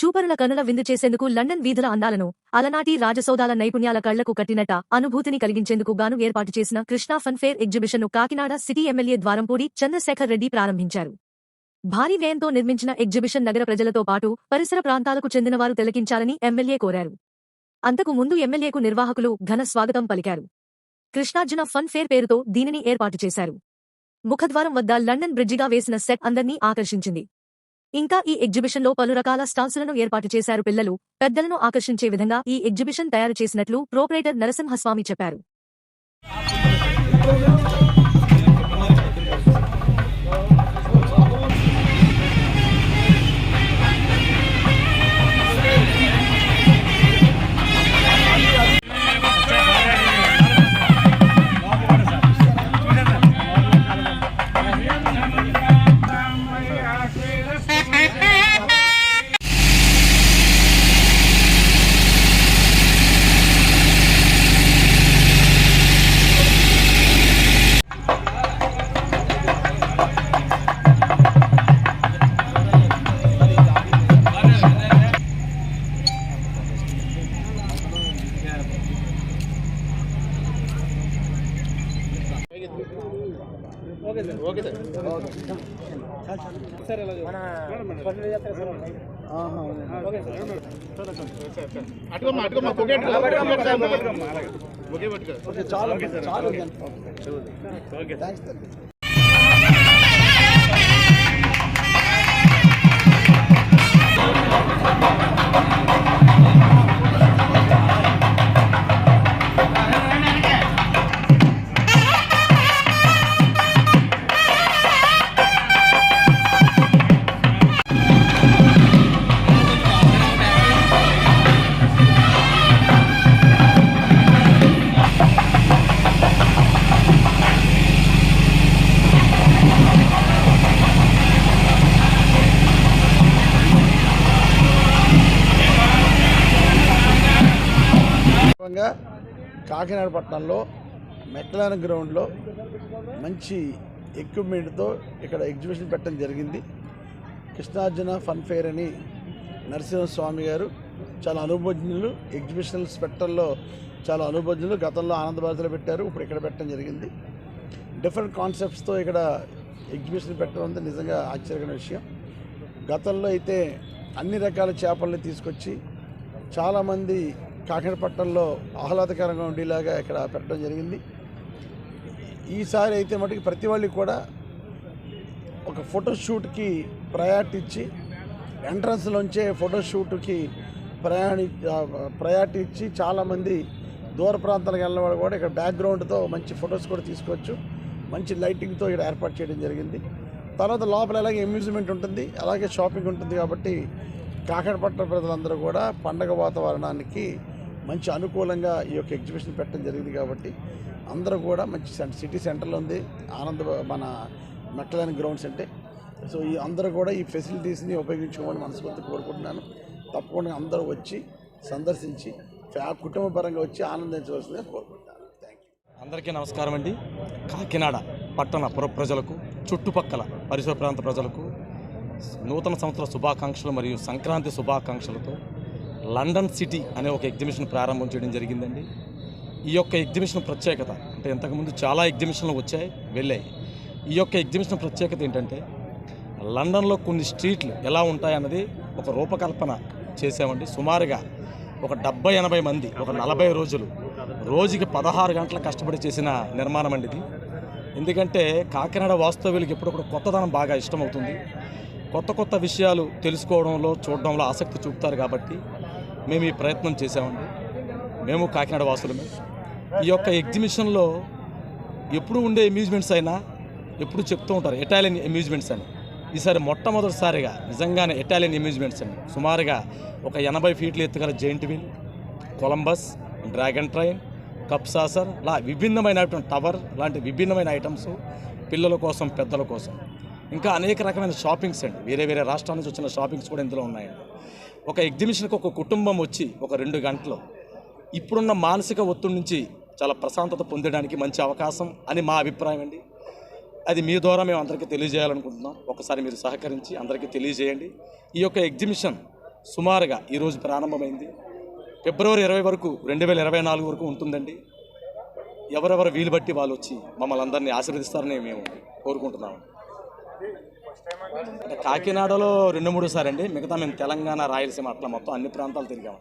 చూపరుల కనుల విందు చేసేందుకు లండన్ వీధుల అందాలను అలనాటి రాజసౌదాల నైపుణ్యాల కళ్ళకు కట్టినట్ట అనుభూతిని కలిగించేందుకు గాను ఏర్పాటు చేసిన కృష్ణా ఫన్ ఫేర్ ఎగ్జిబిషన్ను కాకినాడ సిటీ ఎమ్మెల్యే ద్వారంపూడి చంద్రశేఖర్ రెడ్డి ప్రారంభించారు. భారీ వ్యయంతో నిర్మించిన ఎగ్జిబిషన్ నగర ప్రజలతో పాటు పరిసర ప్రాంతాలకు చెందినవారు తిలకించాలని ఎమ్మెల్యే కోరారు. అంతకు ముందు ఎమ్మెల్యేకు నిర్వాహకులు ఘన స్వాగతం పలికారు. కృష్ణార్జున ఫన్ ఫేర్ పేరుతో దీనిని ఏర్పాటు చేశారు. ముఖద్వారం వద్ద లండన్ బ్రిడ్జిగా వేసిన సెట్ అందర్నీ ఆకర్షించింది. ఇంకా ఈ ఎగ్జిబిషన్లో పలు రకాల స్టాల్సులను ఏర్పాటు చేశారు పిల్లలు. పెద్దలను ఆకర్షించే విధంగా ఈ ఎగ్జిబిషన్ తయారు చేసినట్లు ప్రోపరేటర్ నరసింహస్వామి చెప్పారు. అటుకోమ్మా అటుకోమ్మా పొగే పొగే పట్టుకో. చాలు చాలు థ్యాంక్స్ సందర్భంగా కాకినాడ పట్టణంలో మెక్లాన్ గ్రౌండ్లో మంచి ఎక్విప్మెంట్తో ఇక్కడ ఎగ్జిబిషన్ పెట్టడం జరిగింది. కృష్ణార్జున ఫన్ ఫేర్ అని నరసింహస్వామి గారు చాలా అనుభవజ్ఞులు ఎగ్జిబిషన్ స్పెక్టర్లో చాలా అనుభవజ్ఞులు గతంలో ఆనందబాజలో పెట్టారు ఇప్పుడు ఇక్కడ పెట్టడం జరిగింది. డిఫరెంట్ కాన్సెప్ట్స్తో ఇక్కడ ఎగ్జిబిషన్ పెట్టడం అంటే నిజంగా ఆశ్చర్యకరమైన విషయం. గతంలో అయితే అన్ని రకాల చేపల్ని తీసుకొచ్చి చాలామంది కాకినాడపట్నంలో ఆహ్లాదకరంగా ఉండేలాగా ఇక్కడ పెట్టడం జరిగింది. ఈసారి అయితే మటుకు ప్రతి వాళ్ళకి కూడా ఒక ఫోటోషూట్కి ప్రయారిటీ ఇచ్చి ఎంట్రన్స్లోంచే ఫోటోషూట్కి ప్రయాణి ప్రయారిటీ ఇచ్చి చాలామంది దూర ప్రాంతాలకు వెళ్ళిన వాళ్ళు కూడా ఇక్కడ బ్యాక్గ్రౌండ్తో మంచి ఫొటోస్ కూడా తీసుకోవచ్చు. మంచి లైటింగ్తో ఇక్కడ ఏర్పాటు చేయడం జరిగింది. తర్వాత లోపల అలాగే అమ్యూజ్మెంట్ ఉంటుంది అలాగే షాపింగ్ ఉంటుంది కాబట్టి కాకినాడపట్నం ప్రజలందరూ కూడా పండగ వాతావరణానికి మంచి అనుకూలంగా ఈ యొక్క ఎగ్జిబిషన్ పెట్టడం జరిగింది కాబట్టి అందరూ కూడా మంచి సిటీ సెంటర్లో ఉంది. ఆనంద మన మెట్లని గ్రౌండ్స్ అంటే. సో ఈ అందరూ కూడా ఈ ఫెసిలిటీస్ని ఉపయోగించుకోమని మనస్ఫూర్తి కోరుకుంటున్నాను. తప్పకుండా అందరూ వచ్చి సందర్శించి ఫ్యా కుటుంబ పరంగా వచ్చి ఆనందించవలసిందిగా కోరుకుంటున్నాను. థ్యాంక్ యూ అందరికీ నమస్కారం అండి. కాకినాడ పట్టణ పుర ప్రజలకు చుట్టుపక్కల పరిసర ప్రాంత ప్రజలకు నూతన సంవత్సర శుభాకాంక్షలు మరియు సంక్రాంతి శుభాకాంక్షలతో లండన్ సిటీ అనే ఒక ఎగ్జిబిషన్ ప్రారంభం చేయడం జరిగిందండి. ఈ యొక్క ఎగ్జిబిషన్ ప్రత్యేకత అంటే ఇంతకుముందు చాలా ఎగ్జిబిషన్లు వచ్చాయి వెళ్ళాయి. ఈ యొక్క ఎగ్జిబిషన్ ప్రత్యేకత ఏంటంటే లండన్లో కొన్ని స్ట్రీట్లు ఎలా ఉంటాయన్నది ఒక రూపకల్పన చేసామండి సుమారుగా ఒక డెబ్బై ఎనభై మంది ఒక నలభై రోజులు రోజుకి పదహారు గంటలు కష్టపడి చేసిన నిర్మాణం అండి ఇది. ఎందుకంటే కాకినాడ వాస్తవ్యులకి ఎప్పుడప్పుడు కొత్తదనం బాగా ఇష్టమవుతుంది. కొత్త కొత్త విషయాలు తెలుసుకోవడంలో చూడడంలో ఆసక్తి చూపుతారు కాబట్టి మేము ఈ ప్రయత్నం చేసామండి మేము కాకినాడ వాసులమే. ఈ యొక్క ఎగ్జిబిషన్లో ఎప్పుడు ఉండే అమ్యూజ్మెంట్స్ అయినా ఎప్పుడు చెప్తూ ఉంటారు ఇటాలియన్ అమ్యూజ్మెంట్స్ అని. ఈసారి మొట్టమొదటిసారిగా నిజంగానే ఇటాలియన్ అమ్యూజ్మెంట్స్ అండి సుమారుగా ఒక ఎనభై ఫీట్లు ఎత్తుగల giant wheel Columbus dragon train cup saucer లా విభిన్నమైన టవర్ లాంటి విభిన్నమైన ఐటమ్స్ పిల్లల కోసం పెద్దల కోసం. ఇంకా అనేక రకమైన షాపింగ్స్ అండి. వేరే వేరే రాష్ట్రాల నుంచి వచ్చిన షాపింగ్స్ కూడా ఇందులో ఉన్నాయండి. ఒక ఎగ్జిబిషన్కి ఒక కుటుంబం వచ్చి ఒక రెండు గంటలు ఇప్పుడున్న మానసిక ఒత్తిడి నుంచి చాలా ప్రశాంతత పొందడానికి మంచి అవకాశం అని మా అభిప్రాయం అండి. అది మీ ద్వారా మేము అందరికీ తెలియజేయాలనుకుంటున్నాం. ఒకసారి మీరు సహకరించి అందరికీ తెలియజేయండి. ఈ యొక్క ఎగ్జిబిషన్ సుమారుగా ఈరోజు ప్రారంభమైంది. ఫిబ్రవరి ఇరవై వరకు రెండు వేల ఇరవై నాలుగు వరకు ఉంటుందండి. ఎవరెవరు వీలు బట్టి వాళ్ళు వచ్చి మమ్మల్ని అందరినీ ఆశీర్వదిస్తారని మేము కోరుకుంటున్నాము కాకినాడలో రెండు మూడు సారి అండి. మిగతా మేము తెలంగాణ రాయలసీమ అట్లా మొత్తం అన్ని ప్రాంతాలు తిరిగాము.